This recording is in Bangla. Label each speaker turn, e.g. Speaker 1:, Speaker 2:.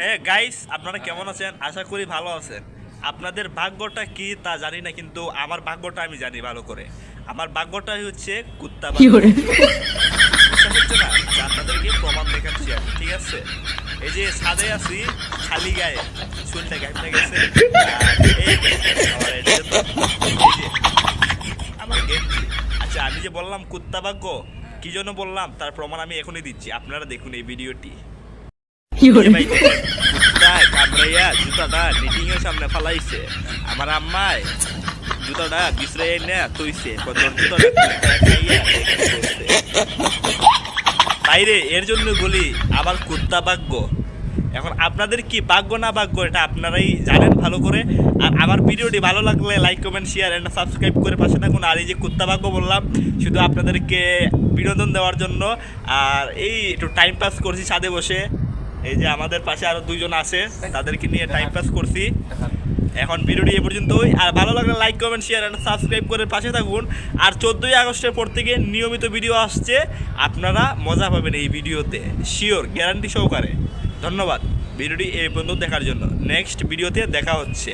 Speaker 1: হ্যাঁ গাইস আপনারা কেমন আছেন? আশা করি ভালো আছেন। আপনাদের ভাগ্যটা কি তা জানি না কিন্তু আমার ভাগ্যটা আমি জানি ভালো করে। আমার ভাগ্যটাই হচ্ছে কুত্তা হচ্ছে না আপনাদেরকে প্রমাণ দেখাচ্ছি আমি ঠিক আছে? এই যে ছাদে আছি খালি গায়ে চুলটা গাইতে গেছে। আমার আচ্ছা আমি যে বললাম কুত্তা ভাগ্য কি জন্য বললাম? তার প্রমাণ আমি এখনই দিচ্ছি আপনারা দেখুন এই ভিডিওটি এই ভাই দেখেন, কুত্তায় জুতাটা সামনে আমার আম্মায় জুতাটা বসছে। বাইরে, এর জন্য বলি আবার কুত্তা ভাগ্য। এখন আপনাদের কি ভাগ্য না ভাগ্য, এটা আপনারাই জানেন ভালো করে। আর আমার ভিডিওটি ভালো লাগলে like comment share and subscribe করে পাশে থাকুন। আর এই যে কুত্তা ভাগ্য বললাম, শুধু আপনাদেরকে বিনোদন দেওয়ার জন্য। আর এই একটু টাইম পাস করছি ছাদে বসে। এই যে আমাদের পাশে আরও দুইজন আছে তাদেরকে নিয়ে টাইম পাস করছি। এখন ভিডিওটি এ পর্যন্তই। আর ভালো লাগলে like comment share and subscribe করে পাশে থাকুন। আর চোদ্দোই আগস্টের পর থেকে নিয়মিত ভিডিও আসছে। আপনারা মজা পাবেন এই ভিডিওতে শিওর গ্যারান্টি সহকারে। ধন্যবাদ। ভিডিওটি এ পর্যন্ত দেখার জন্য। নেক্সট ভিডিওতে দেখা হচ্ছে।